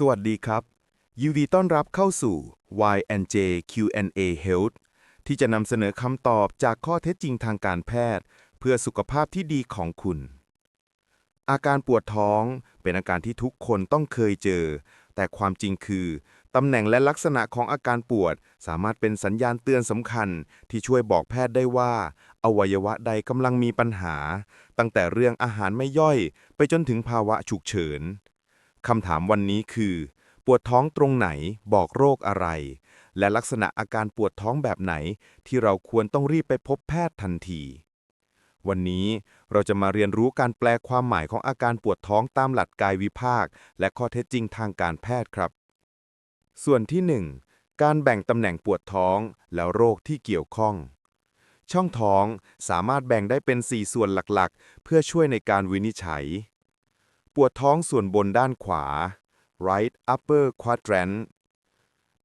สวัสดีครับยินดีต้อนรับเข้าสู่ Y&J Q&A Health ที่จะนำเสนอคำตอบจากข้อเท็จจริงทางการแพทย์ เพื่อสุขภาพที่ดีของคุณ อาการปวดท้องเป็นอาการที่ทุกคนต้องเคยเจอ แต่ความจริงคือตำแหน่งและลักษณะของอาการปวด สามารถเป็นสัญญาณเตือนสำคัญ ที่ช่วยบอกแพทย์ได้ว่า อวัยวะใดกำลังมีปัญหา ตั้งแต่เรื่องอาหารไม่ย่อย ไปจนถึงภาวะฉุกเฉิน คำถามวันนี้คือ ปวดท้องตรงไหนบอกโรคอะไร และลักษณะอาการปวดท้องแบบไหน ที่เราควรต้องรีบไปพบแพทย์ทันที วันนี้เราจะมาเรียนรู้การแปลความหมายของอาการปวดท้องตามหลักกายวิภาค และข้อเท็จจริงทางการแพทย์ครับ ส่วนที่ 1 การแบ่งตำแหน่งปวดท้องแล้วโรคที่เกี่ยวข้องช่องท้องสามารถแบ่งได้เป็น 4 ส่วนหลักๆ เพื่อช่วยในการวินิจฉัย ปวดท้องส่วนบนด้านขวา right upper quadrant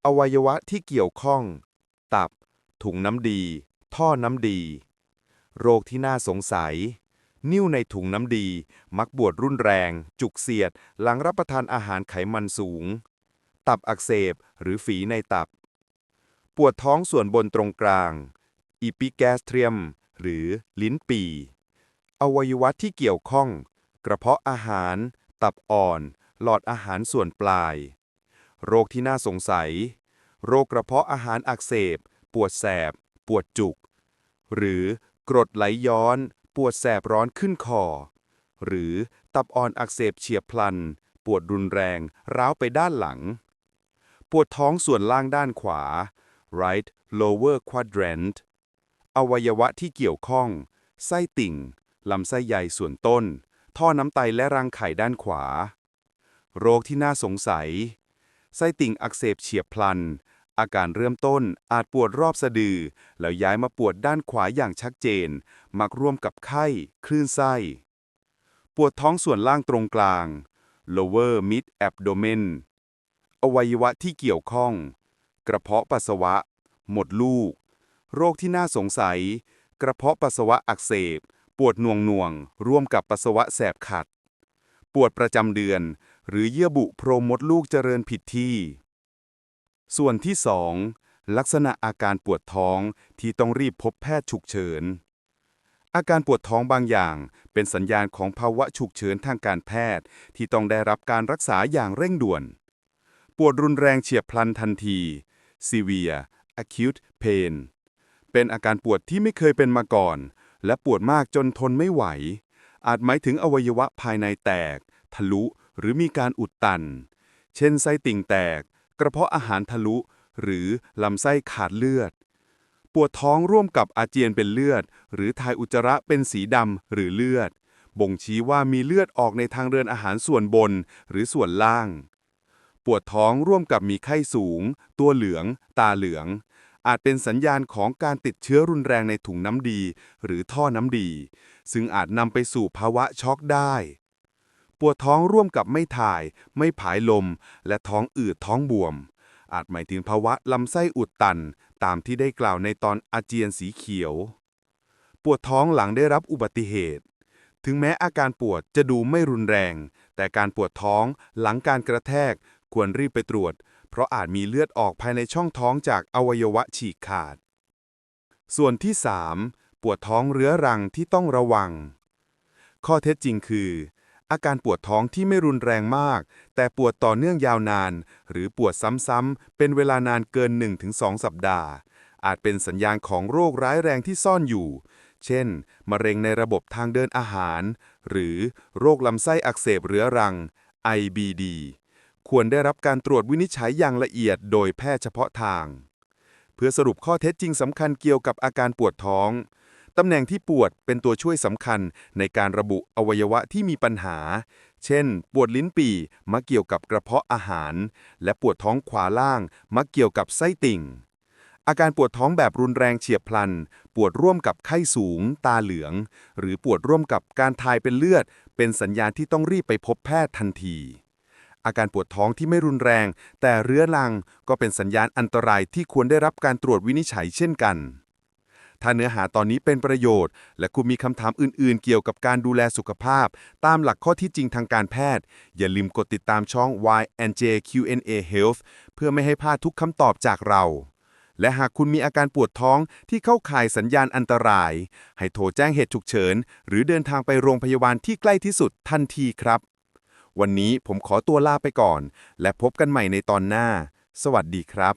อวัยวะที่เกี่ยวข้อง ตับ ถุงน้ำดี ท่อน้ำดี โรคที่น่าสงสัย นิ่วในถุงน้ำดี มักบวดรุนแรง จุกเสียด หลังรับประทานอาหารไขมันสูง ตับอักเสบหรือฝีในตับ ปวดท้องส่วนบนตรงกลาง epigastrium หรือลิ้นปี่อวัยวะที่เกี่ยวข้อง กระเพาะอาหาร ตับอ่อน หลอดอาหารส่วนปลาย โรคที่น่าสงสัย โรคกระเพาะอาหารอักเสบ ปวดแสบ ปวดจุก หรือกรดไหลย้อน ปวดแสบร้อนขึ้นคอ หรือตับอ่อนอักเสบเฉียบพลัน ปวดรุนแรง ร้าวไปด้านหลัง ปวดท้องส่วนล่างด้านขวา right lower quadrant อวัยวะที่เกี่ยวข้อง ไส้ติ่ง ลำไส้ใหญ่ส่วนต้น ท่อน้ำไตและรังไข่ด้านขวา โรคที่น่าสงสัย ไส้ติ่งอักเสบเฉียบพลัน อาการเริ่มต้นอาจปวดรอบสะดือ แล้วย้ายมาปวดด้านขวาอย่างชัดเจน มักร่วมกับไข้ คลื่นไส้ ปวดท้องส่วนล่างตรงกลาง lower mid abdomen อวัยวะที่เกี่ยวข้อง กระเพาะปัสสาวะ หมดลูก โรคที่น่าสงสัย กระเพาะปัสสาวะอักเสบ ปวดหน่วงหน่วงร่วมกับปัสสาวะแสบขัด ปวดประจำเดือน หรือเยื่อบุโพรงมดลูกเจริญผิดที่ ส่วนที่ 2 ลักษณะอาการปวดท้องที่ต้องรีบพบแพทย์ฉุกเฉิน อาการปวดท้องบางอย่างเป็นสัญญาณของภาวะฉุกเฉินทางการแพทย์ ที่ต้องได้รับการรักษาอย่างเร่งด่วน ปวดรุนแรงเฉียบพลันทันที severe acute pain เป็นอาการปวดที่ไม่เคยเป็นมาก่อน และปวดมากจนทนไม่ไหว อาจหมายถึงอวัยวะภายในแตก ทะลุหรือมีการอุดตัน เช่นไส้ติ่งแตก กระเพาะอาหารทะลุ หรือลำไส้ขาดเลือด ปวดท้องร่วมกับอาเจียนเป็นเลือด หรือถ่ายอุจจาระเป็นสีดำหรือเลือด บ่งชี้ว่ามีเลือดออกในทางเดินอาหารส่วนบนหรือส่วนล่าง ปวดท้องร่วมกับมีไข้สูง ตัวเหลือง ตาเหลือง อาจเป็นสัญญาณของการติดเชื้อรุนแรงในถุงน้ำดี หรือท่อน้ำดี ซึ่งอาจนำไปสู่ภาวะช็อกได้ ปวดท้องร่วมกับไม่ถ่าย ไม่ผายลม และท้องอืดท้องบวม อาจหมายถึงภาวะลำไส้อุดตัน ตามที่ได้กล่าวในตอนอาเจียนสีเขียว ปวดท้องหลังได้รับอุบัติเหตุ ถึงแม้อาการปวดจะดูไม่รุนแรง แต่การปวดท้องหลังการกระแทกควรรีบไปตรวจ เพราะอาจมีเลือดออกภายในช่องท้องจากอวัยวะฉีกขาด ส่วนที่ 3 ปวดท้องเรื้อรังที่ต้องระวัง ข้อเท็จจริงคือ อาการปวดท้องที่ไม่รุนแรงมาก แต่ปวดต่อเนื่องยาวนาน หรือปวดซ้ำๆเป็นเวลานานเกิน 1-2 สัปดาห์ อาจเป็นสัญญาณของโรคร้ายแรงที่ซ่อนอยู่เช่น มะเร็งในระบบทางเดินอาหาร หรือโรคลำไส้อักเสบเรื้อรัง IBD ควรได้รับการตรวจวินิจฉัยอย่างละเอียดโดยแพทย์เฉพาะทาง เพื่อสรุปข้อเท็จจริงสำคัญเกี่ยวกับอาการปวดท้อง ตำแหน่งที่ปวดเป็นตัวช่วยสำคัญในการระบุอวัยวะที่มีปัญหา เช่น ปวดลิ้นปี่มักเกี่ยวกับกระเพาะอาหาร และปวดท้องขวาล่างมักเกี่ยวกับไส้ติ่ง อาการปวดท้องแบบรุนแรงเฉียบพลัน ปวดร่วมกับไข้สูง ตาเหลือง หรือปวดร่วมกับการทายเป็นเลือด เป็นสัญญาณที่ต้องรีบไปพบแพทย์ทันที อาการปวดท้องที่ไม่รุนแรง แต่เรื้อรังก็เป็นสัญญาณอันตรายที่ควรได้รับการตรวจวินิจฉัยเช่นกัน ถ้าเนื้อหาตอนนี้เป็นประโยชน์ และคุณมีคำถามอื่นๆ เกี่ยวกับการดูแลสุขภาพ ตามหลักข้อที่จริงทางการแพทย์ อย่าลืมกดติดตามช่อง YNJ Q&A Health เพื่อไม่ให้พลาดทุกคำตอบจากเราและหากคุณมีอาการปวดท้องที่เข้าข่ายสัญญาณอันตราย ให้โทรแจ้งเหตุฉุกเฉิน หรือเดินทางไปโรงพยาบาลที่ใกล้ที่สุดทันทีครับ วันนี้ผมขอตัวลาไปก่อน และพบกันใหม่ในตอนหน้า สวัสดีครับ